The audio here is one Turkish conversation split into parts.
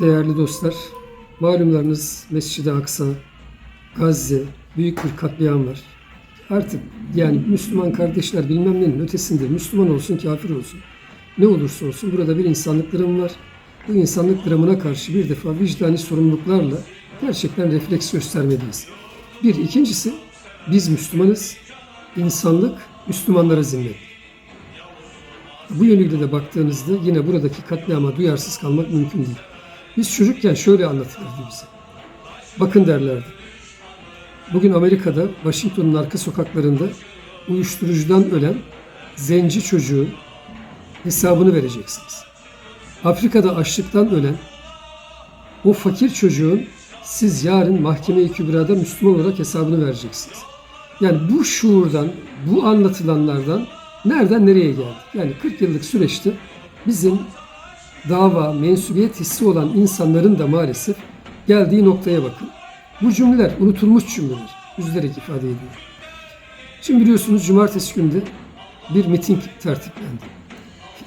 Değerli dostlar, malumlarınız Mescid-i Aksa, Gazze, büyük bir katliam var. Artık yani Müslüman kardeşler bilmem nenin ötesinde Müslüman olsun kafir olsun. Ne olursa olsun burada bir insanlık dramı var. Bu insanlık dramına karşı bir defa vicdani sorumluluklarla gerçekten refleks göstermeliyiz. Bir. ikincisi biz Müslümanız. İnsanlık Müslümanlara zimmet. Bu yönüyle de baktığınızda yine buradaki katliama duyarsız kalmak mümkün değil. Biz çocukken şöyle anlatılırdı bize. Bakın derlerdi. Bugün Amerika'da Washington'un arka sokaklarında uyuşturucudan ölen zenci çocuğun hesabını vereceksiniz. Afrika'da açlıktan ölen o fakir çocuğun siz yarın mahkeme-i kübrada Müslüman olarak hesabını vereceksiniz. Yani bu şuurdan, bu anlatılanlardan nereden nereye geldik? Yani 40 yıllık süreçte bizim dava, mensubiyet hissi olan insanların da maalesef geldiği noktaya bakın. Bu cümleler unutulmuş cümleler. Üzülerek ifade ediyor. Şimdi biliyorsunuz cumartesi günde bir miting tertiplendi.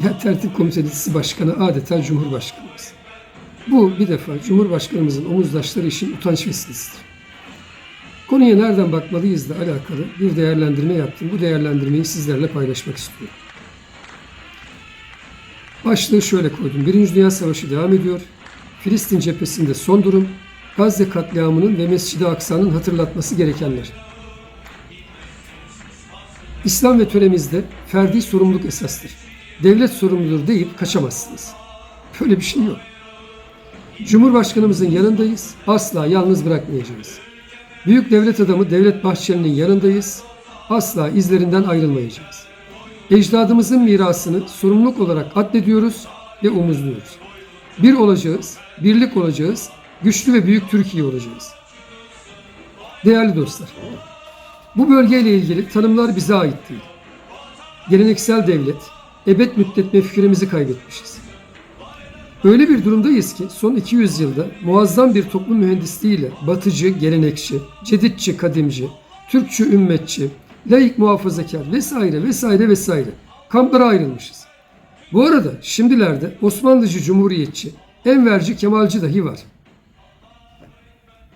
Ya tertip komitesi başkanı adeta Cumhurbaşkanımız. Bu bir defa Cumhurbaşkanımızın omuzdaşları için utanç vesilesidir. Konuya nereden bakmalıyızla alakalı bir değerlendirme yaptım. Bu değerlendirmeyi sizlerle paylaşmak istiyorum. Başlığı şöyle koydum. Birinci Dünya Savaşı devam ediyor. Filistin cephesinde son durum, Gazze katliamının ve Mescid-i Aksa'nın hatırlatması gerekenler. İslam ve töremizde ferdi sorumluluk esastır. Devlet sorumludur deyip kaçamazsınız. Böyle bir şey yok. Cumhurbaşkanımızın yanındayız. Asla yalnız bırakmayacağız. Büyük devlet adamı Devlet Bahçeli'nin yanındayız. Asla izlerinden ayrılmayacağız. Ecdadımızın mirasını sorumluluk olarak addediyoruz ve omuzluyoruz. Bir olacağız, birlik olacağız, güçlü ve büyük Türkiye olacağız. Değerli dostlar, bu bölgeyle ilgili tanımlar bize ait değil. Geleneksel devlet, ebed müddet mefküremizi kaybetmişiz. Öyle bir durumdayız ki son 200 yılda muazzam bir toplum mühendisliğiyle batıcı, gelenekçi, ceditçi, kadimci, Türkçü, ümmetçi, laik muhafazakar vesaire vesaire vesaire kamplara ayrılmışız. Bu arada şimdilerde Osmanlıcı Cumhuriyetçi, Enverci, Kemalci dahi var.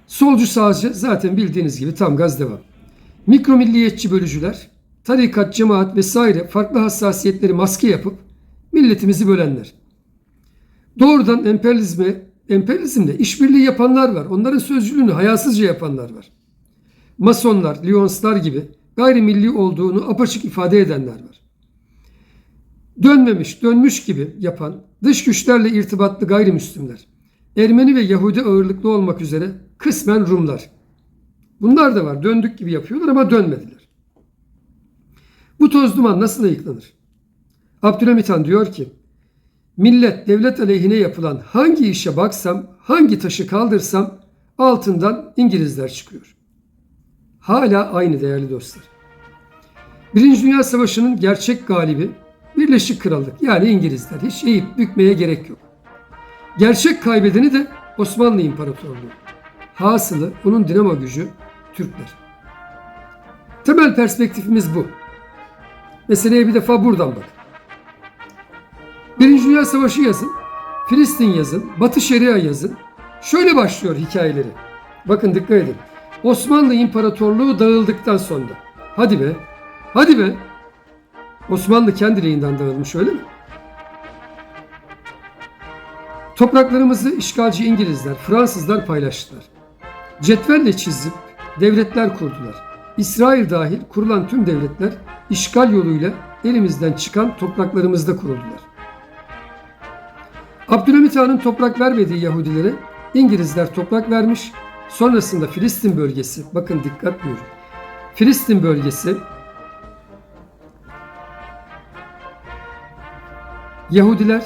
Solcu sağcı zaten bildiğiniz gibi tam gaz devam. Mikro milliyetçi bölücüler, tarikat, cemaat vesaire farklı hassasiyetleri maske yapıp milletimizi bölenler. Doğrudan emperyalizme, emperyalizmle işbirliği yapanlar var. Onların sözcülüğünü hayasızca yapanlar var. Masonlar, Lyonslar gibi gayrimilli olduğunu apaçık ifade edenler var. Dönmemiş, dönmüş gibi yapan dış güçlerle irtibatlı gayrimüslimler. Ermeni ve Yahudi ağırlıklı olmak üzere kısmen Rumlar. Bunlar da var. Döndük gibi yapıyorlar ama dönmediler. Bu toz duman nasıl ayıklanır? Abdülhamit Han diyor ki, millet devlet aleyhine yapılan hangi işe baksam, hangi taşı kaldırsam altından İngilizler çıkıyor. Hala aynı değerli dostlar. Birinci Dünya Savaşı'nın gerçek galibi Birleşik Krallık yani İngilizler. Hiç eğip bükmeye gerek yok. Gerçek kaybedeni de Osmanlı İmparatorluğu. Hasılı onun dinamo gücü Türkler. Temel perspektifimiz bu. Meseleye bir defa buradan bak. Birinci Dünya Savaşı yazın, Filistin yazın, Batı Şeria yazın. Şöyle başlıyor hikayeleri. Bakın dikkat edin. Osmanlı İmparatorluğu dağıldıktan sonra. Hadi be, hadi be. Osmanlı kendiliğinden dağılmış öyle mi? Topraklarımızı işgalci İngilizler, Fransızlar paylaştılar. Cetvelle çizip devletler kurdular. İsrail dahil kurulan tüm devletler işgal yoluyla elimizden çıkan topraklarımızda kuruldular. Abdülhamit Han'ın toprak vermediği Yahudilere İngilizler toprak vermiş. Sonrasında Filistin bölgesi, bakın dikkat buyurun. Filistin bölgesi Yahudiler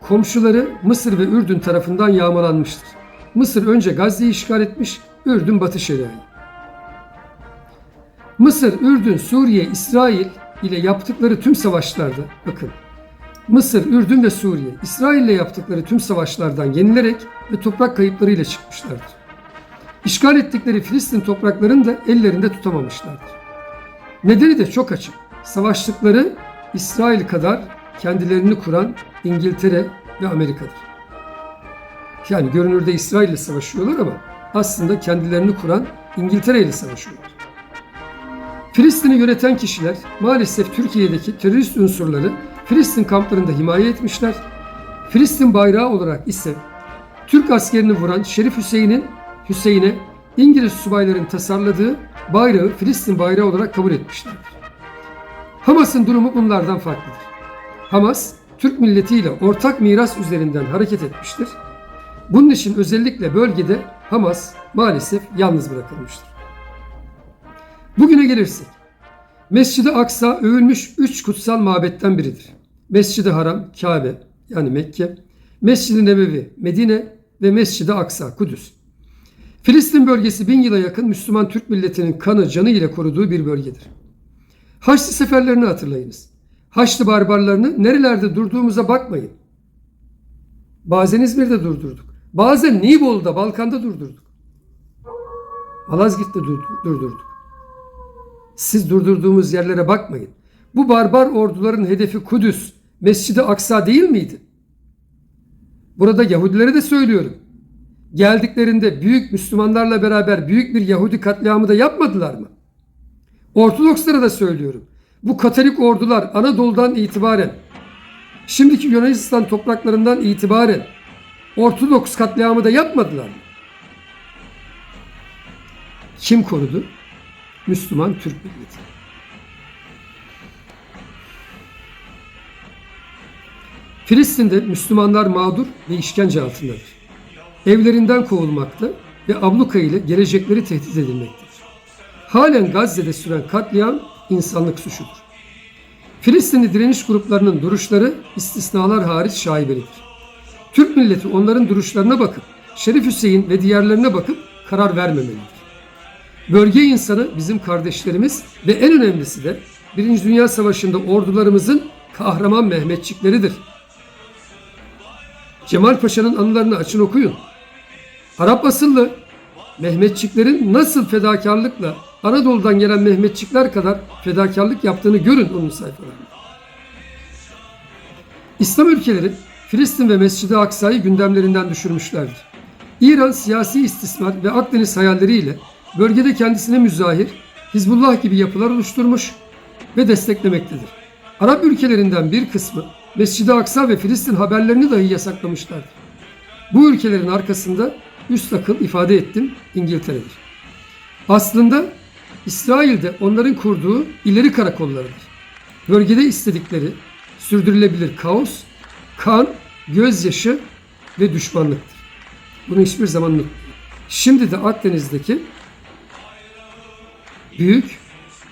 komşuları Mısır ve Ürdün tarafından yağmalanmıştır. Mısır önce Gazze'yi işgal etmiş, Ürdün Batı Şeria'yı. Mısır, Ürdün, Suriye, İsrail ile yaptıkları tüm savaşlarda bakın Mısır, Ürdün ve Suriye İsrail ile yaptıkları tüm savaşlardan yenilerek ve toprak kayıplarıyla çıkmışlardır. İşgal ettikleri Filistin topraklarını da ellerinde tutamamışlardır. Nedeni de çok açık. Savaştıkları İsrail kadar kendilerini kuran İngiltere ve Amerika'dır. Yani görünürde İsrail ile savaşıyorlar ama aslında kendilerini kuran İngiltere ile savaşıyorlar. Filistin'i yöneten kişiler maalesef Türkiye'deki terörist unsurları Filistin kamplarında himaye etmişler. Filistin bayrağı olarak ise Türk askerini vuran Şerif Hüseyin'in Hüseyin'e İngiliz subayların tasarladığı bayrağı Filistin bayrağı olarak kabul etmişlerdir. Hamas'ın durumu bunlardan farklıdır. Hamas, Türk milletiyle ortak miras üzerinden hareket etmiştir. Bunun için özellikle bölgede Hamas maalesef yalnız bırakılmıştır. Bugüne gelirsek, Mescid-i Aksa övülmüş üç kutsal mabetten biridir. Mescid-i Haram, Kabe yani Mekke, Mescid-i Nebevi, Medine ve Mescid-i Aksa, Kudüs. Filistin bölgesi bin yıla yakın Müslüman Türk milletinin kanı canı ile koruduğu bir bölgedir. Haçlı seferlerini hatırlayınız. Haçlı barbarlarını nerelerde durduğumuza bakmayın. Bazen İzmir'de durdurduk. Bazen Nibolu'da, Balkan'da durdurduk. Malazgirt'te dur- durdurduk. Siz durdurduğumuz yerlere bakmayın. Bu barbar orduların hedefi Kudüs, Mescid-i Aksa değil miydi? Burada Yahudilere de söylüyorum. Geldiklerinde büyük Müslümanlarla beraber büyük bir Yahudi katliamı da yapmadılar mı? Ortodokslara da söylüyorum. Bu Katolik ordular Anadolu'dan itibaren, şimdiki Yunanistan topraklarından itibaren Ortodoks katliamı da yapmadılar mı? Kim korudu? Müslüman Türk milleti. Filistin'de Müslümanlar mağdur ve işkence altındadır. Evlerinden kovulmakta ve abluka ile gelecekleri tehdit edilmektedir. Halen Gazze'de süren katliam insanlık suçudur. Filistinli direniş gruplarının duruşları istisnalar hariç şaibelidir. Türk milleti onların duruşlarına bakıp Şerif Hüseyin ve diğerlerine bakıp karar vermemelidir. Bölge insanı bizim kardeşlerimiz ve en önemlisi de Birinci Dünya Savaşı'nda ordularımızın kahraman Mehmetçikleridir. Cemal Paşa'nın anılarını açın okuyun. Arap asıllı Mehmetçiklerin nasıl fedakarlıkla Anadolu'dan gelen Mehmetçikler kadar fedakarlık yaptığını görün onun sayfalarında. İslam ülkeleri Filistin ve Mescid-i Aksa'yı gündemlerinden düşürmüşlerdir. İran siyasi istismar ve Akdeniz hayalleriyle bölgede kendisine müzahir Hizbullah gibi yapılar oluşturmuş ve desteklemektedir. Arap ülkelerinden bir kısmı Mescid-i Aksa ve Filistin haberlerini dahi yasaklamışlardır. Bu ülkelerin arkasında üst akıl ifade ettim İngiltere'dir. Aslında İsrail'de onların kurduğu ileri karakollarıdır. Bölgede istedikleri sürdürülebilir kaos, kan, gözyaşı ve düşmanlıktır. Bunu hiçbir zaman unutmayın. Şimdi de Akdeniz'deki büyük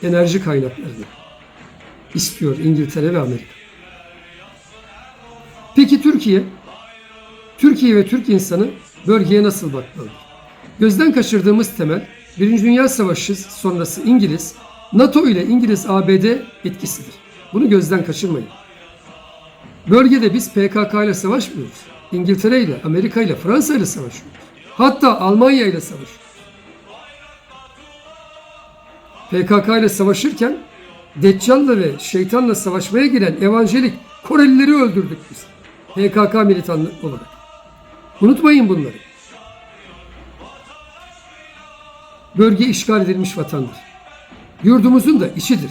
enerji kaynaklarını istiyor İngiltere ve Amerika. Peki Türkiye? Türkiye ve Türk insanı bölgeye nasıl bakmalıdır? Gözden kaçırdığımız temel Birinci Dünya Savaşı sonrası İngiliz, NATO ile İngiliz-ABD etkisidir. Bunu gözden kaçırmayın. Bölgede biz PKK ile savaşmıyoruz. İngiltere ile, Amerika ile, Fransa ile savaşıyoruz. Hatta Almanya ile savaşıyoruz. PKK ile savaşırken Deccal'la ve şeytanla savaşmaya giren evangelik Korelileri öldürdük biz. PKK militanlı olarak. Unutmayın bunları. Bölge işgal edilmiş vatandır. Yurdumuzun da içidir.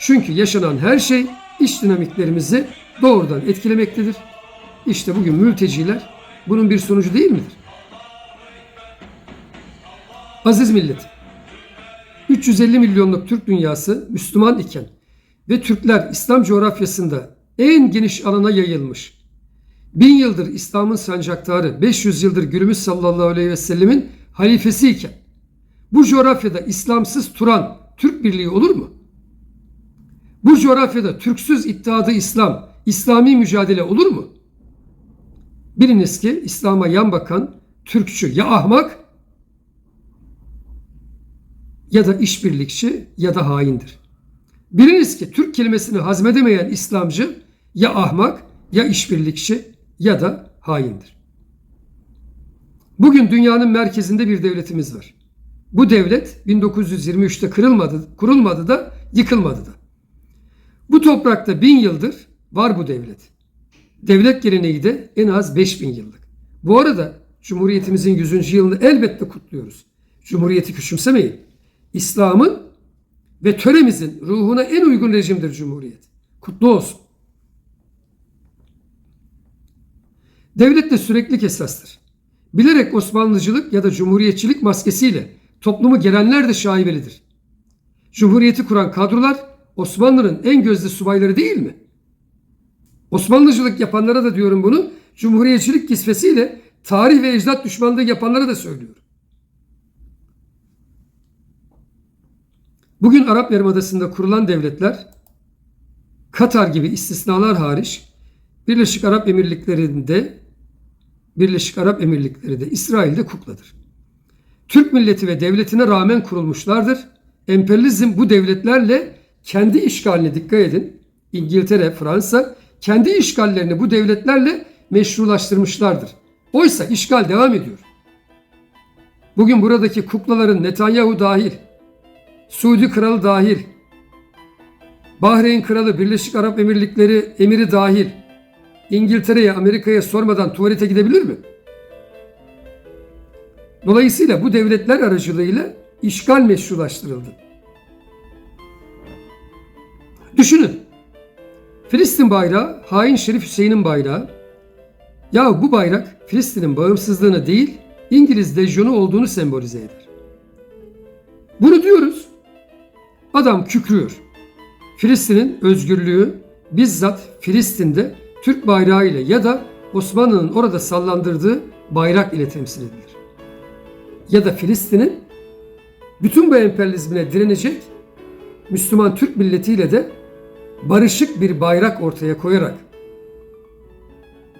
Çünkü yaşanan her şey iç dinamiklerimizi doğrudan etkilemektedir. İşte bugün mülteciler bunun bir sonucu değil midir? Aziz millet, 350 milyonluk Türk dünyası Müslüman iken ve Türkler İslam coğrafyasında en geniş alana yayılmış. Bin yıldır İslam'ın sancaktarı, 500 yıldır günümüz sallallahu aleyhi ve sellemin halifesi iken bu coğrafyada İslamsız Turan Türk birliği olur mu? Bu coğrafyada Türksüz iddiadı İslam, İslami mücadele olur mu? Biliniz ki İslam'a yan bakan Türkçü ya ahmak ya da işbirlikçi ya da haindir. Biliniz ki Türk kelimesini hazmedemeyen İslamcı ya ahmak ya işbirlikçi ya da haindir. Bugün dünyanın merkezinde bir devletimiz var. Bu devlet 1923'te kırılmadı, kurulmadı da yıkılmadı da. Bu toprakta bin yıldır var bu devlet. Devlet geleneği de en az 5000 yıllık. Bu arada Cumhuriyetimizin 100. yılını elbette kutluyoruz. Cumhuriyeti küçümsemeyin. İslam'ın ve töremizin ruhuna en uygun rejimdir Cumhuriyet. Kutlu olsun. Devlet de süreklilik esastır. Bilerek Osmanlıcılık ya da Cumhuriyetçilik maskesiyle toplumu gelenler de şaibelidir. Cumhuriyeti kuran kadrolar Osmanlı'nın en gözde subayları değil mi? Osmanlıcılık yapanlara da diyorum bunu, Cumhuriyetçilik kisvesiyle tarih ve ecdat düşmanlığı yapanlara da söylüyorum. Bugün Arap Yarımadası'nda kurulan devletler, Katar gibi istisnalar hariç, Birleşik Arap Emirlikleri'nde, Birleşik Arap Emirlikleri de İsrail'de kukladır. Türk milleti ve devletine rağmen kurulmuşlardır. Emperyalizm bu devletlerle kendi işgaline dikkat edin. İngiltere, Fransa kendi işgallerini bu devletlerle meşrulaştırmışlardır. Oysa işgal devam ediyor. Bugün buradaki kuklaların Netanyahu dahil, Suudi kralı dahil, Bahreyn kralı, Birleşik Arap Emirlikleri emiri dahil, İngiltere'ye, Amerika'ya sormadan tuvalete gidebilir mi? Dolayısıyla bu devletler aracılığıyla işgal meşrulaştırıldı. Düşünün. Filistin bayrağı hain Şerif Hüseyin'in bayrağı. Ya bu bayrak Filistin'in bağımsızlığını değil İngiliz lejyonu olduğunu sembolize eder. Bunu diyoruz. Adam kükrüyor. Filistin'in özgürlüğü bizzat Filistin'de Türk bayrağı ile ya da Osmanlı'nın orada sallandırdığı bayrak ile temsil edilir. Ya da Filistin'in bütün bu emperyalizmine direnecek Müslüman Türk milletiyle de barışık bir bayrak ortaya koyarak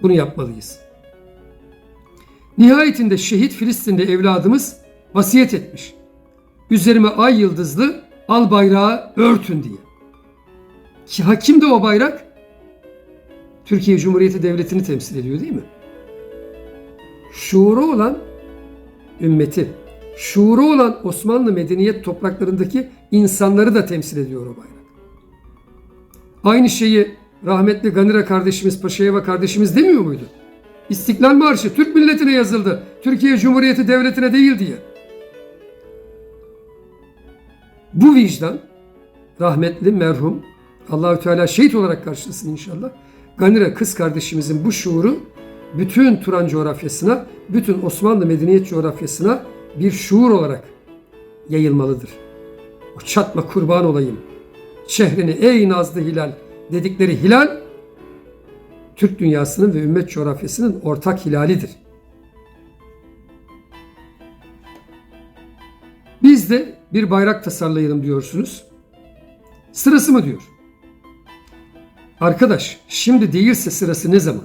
bunu yapmalıyız. Nihayetinde şehit Filistin'de evladımız vasiyet etmiş. Üzerime ay yıldızlı al bayrağı örtün diye. Ki hakim de o bayrak Türkiye Cumhuriyeti Devleti'ni temsil ediyor değil mi? Şuuru olan ümmeti, şuuru olan Osmanlı medeniyet topraklarındaki insanları da temsil ediyor o bayrak. Aynı şeyi rahmetli Ganira kardeşimiz, Paşayeva kardeşimiz demiyor muydu? İstiklal Marşı Türk milletine yazıldı. Türkiye Cumhuriyeti Devleti'ne değil diye. Bu vicdan rahmetli merhum Allahü Teala şehit olarak karşılasın inşallah. Ganira kız kardeşimizin bu şuuru bütün Turan coğrafyasına, bütün Osmanlı medeniyet coğrafyasına bir şuur olarak yayılmalıdır. O çatma kurban olayım. Şehrini ey nazlı hilal dedikleri hilal Türk dünyasının ve ümmet coğrafyasının ortak hilalidir. Biz de bir bayrak tasarlayalım diyorsunuz. Sırası mı diyor? Arkadaş, şimdi değilse sırası ne zaman?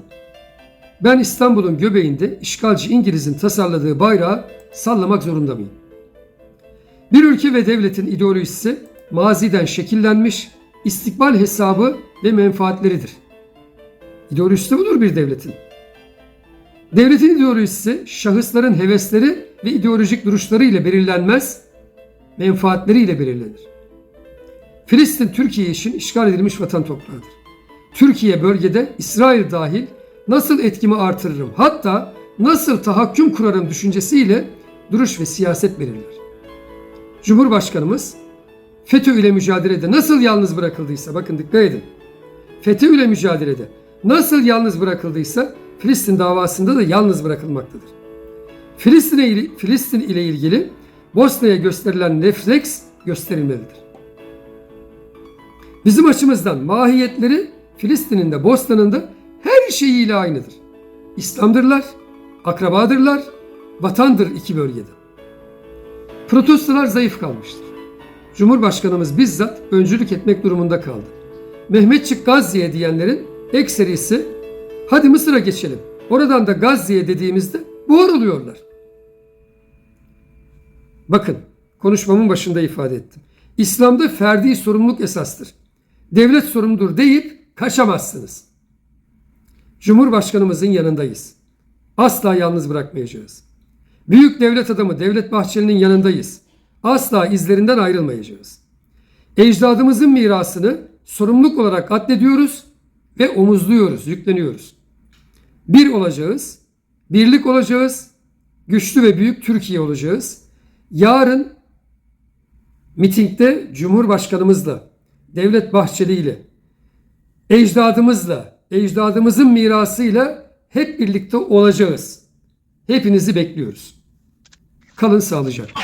Ben İstanbul'un göbeğinde işgalci İngiliz'in tasarladığı bayrağı sallamak zorunda mıyım? Bir ülke ve devletin ideolojisi maziden şekillenmiş istikbal hesabı ve menfaatleridir. İdeolojisi budur bir devletin. Devletin ideolojisi şahısların hevesleri ve ideolojik duruşları ile belirlenmez, menfaatleri ile belirlenir. Filistin Türkiye için işgal edilmiş vatan toprağıdır. Türkiye bölgede İsrail dahil nasıl etkimi artırırım hatta nasıl tahakküm kurarım düşüncesiyle duruş ve siyaset belirler. Cumhurbaşkanımız FETÖ ile mücadelede nasıl yalnız bırakıldıysa bakın dikkat edin. FETÖ ile mücadelede nasıl yalnız bırakıldıysa Filistin davasında da yalnız bırakılmaktadır. Filistin ile, Filistin ile ilgili Bosna'ya gösterilen refleks gösterilmelidir. Bizim açımızdan mahiyetleri Filistin'in de Bosna'nın da her şeyiyle aynıdır. İslam'dırlar, akrabadırlar, vatandır iki bölgede. Protestolar zayıf kalmıştır. Cumhurbaşkanımız bizzat öncülük etmek durumunda kaldı. Mehmetçik Gazze'ye diyenlerin ekserisi hadi Mısır'a geçelim. Oradan da Gazze'ye dediğimizde buhar oluyorlar. Bakın konuşmamın başında ifade ettim. İslam'da ferdi sorumluluk esastır. Devlet sorumludur deyip kaçamazsınız. Cumhurbaşkanımızın yanındayız. Asla yalnız bırakmayacağız. Büyük devlet adamı Devlet Bahçeli'nin yanındayız. Asla izlerinden ayrılmayacağız. Ecdadımızın mirasını sorumluluk olarak addediyoruz ve omuzluyoruz, yükleniyoruz. Bir olacağız, birlik olacağız, güçlü ve büyük Türkiye olacağız. Yarın mitingde Cumhurbaşkanımızla, Devlet Bahçeli ile, ecdadımızla, ecdadımızın mirasıyla hep birlikte olacağız. Hepinizi bekliyoruz. Kalın sağlıcakla.